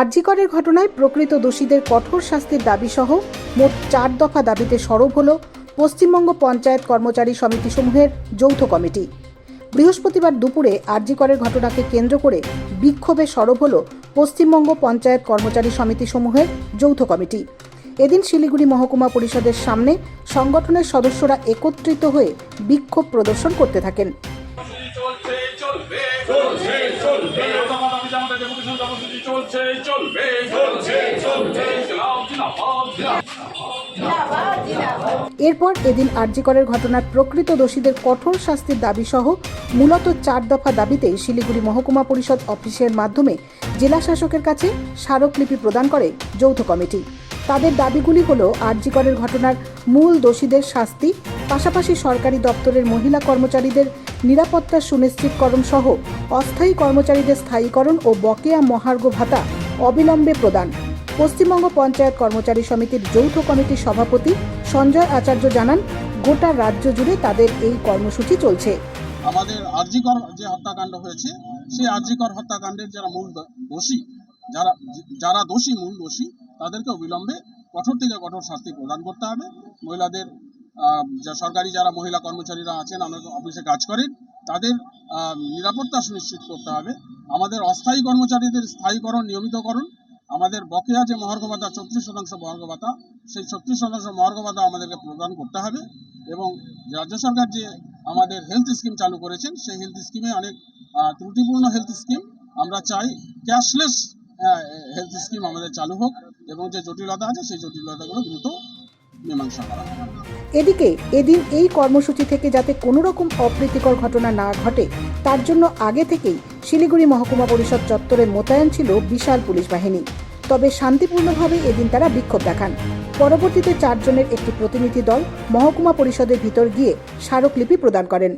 আরজিকরের ঘটনায় প্রকৃত দোষীদের কঠোর শাস্তির দাবিসহ মোট চার দফা দাবিতে সরব হল পশ্চিমবঙ্গ পঞ্চায়েত কর্মচারী সমিতিসমূহের যৌথ কমিটি। বৃহস্পতিবার দুপুরে আরজিকরের ঘটনাকে কেন্দ্র করে বিক্ষোভে সরব হল পশ্চিমবঙ্গ পঞ্চায়েত কর্মচারী সমিতিসমূহের যৌথ কমিটি। এদিন শিলিগুড়ি মহকুমা পরিষদের সামনে সংগঠনের সদস্যরা একত্রিত হয়ে বিক্ষোভ প্রদর্শন করতে থাকেন। কর্মসূচি চলছে চলবে চলছে এরপর এদিন আরজিকরের ঘটনার প্রকৃত দোষীদের কঠোর শাস্তির দাবি সহ মূলত চার দফা দাবিতে শিলিগুড়ি মহকুমা পরিষদ অফিসের মাধ্যমে জেলা শাসকের কাছে স্মারকলিপি প্রদান করে যৌথ কমিটি। তাদের দাবিগুলি হল আরজিকরের ঘটনার মূল দোষীদের শাস্তি, পাশাপাশি সরকারি দপ্তরের মহিলা কর্মচারীদের নিরাপত্তা সুনিশ্চিতকরণ সহ অস্থায়ী কর্মচারীদের স্থায়ীকরণ ও বকেয়া মহার্ঘ ভাতা অবিলম্বে প্রদান। পশ্চিমবঙ্গ পঞ্চায়েত কর্মচারী সমিতির যৌথ কমিটির সভাপতি সঞ্জয় আচার্য জানান, গোটা রাজ্য জুড়ে তাদের এই কর্মসূচি চলছে। আমাদের আরজিকর যে হত্যাকাণ্ড হয়েছে, সেই আরজিকর হত্যাকাণ্ডের যারা মূল দোষী, যারা যারা দোষী, মূল দোষী, তাদেরকে অবিলম্বে কঠোর থেকে কঠোর শাস্তি প্রদান করতে হবে। মহিলাদের সরকারি যারা মহিলা কর্মচারীরা আছেন আমাদের অফিসে কাজ করেন তাদের নিরাপত্তা সুনিশ্চিত করতে হবে। আমাদের অস্থায়ী কর্মচারীদের স্থায়ীকরণ নিয়মিতকরণ আমাদের বকেয়া যে মহার্ঘ ভাতা চৌত্রিশ শতাংশ মহার্ঘ ভাতা, সেই ছত্রিশ শতাংশ মহার্ঘ ভাতা আমাদেরকে প্রদান করতে হবে এবং রাজ্য সরকার যে আমাদের হেলথ স্কিম চালু করেছেন, সেই হেলথ স্কিমে অনেক ত্রুটিপূর্ণ হেলথ স্কিম আমরা চাই ক্যাশলেস হেলথ স্কিম আমাদের চালু হোক এবং যে জটিলতা আছে, সেই জটিলতাগুলো দ্রুত এদিকে, এদিন এই কর্মসূচি থেকে যাতে কোনো রকম অপ্রীতিকর ঘটনা না ঘটে, তার জন্য আগে থেকেই শিলিগুড়ি মহকুমা পরিষদ চত্বরে মোতায়েন ছিল বিশাল পুলিশ বাহিনী। তবে শান্তিপূর্ণভাবে এদিন তারা বিক্ষোভ দেখান। পরবর্তীতে চারজনের একটি প্রতিনিধি দল মহকুমা পরিষদের ভিতর গিয়ে স্মারকলিপি প্রদান করেন।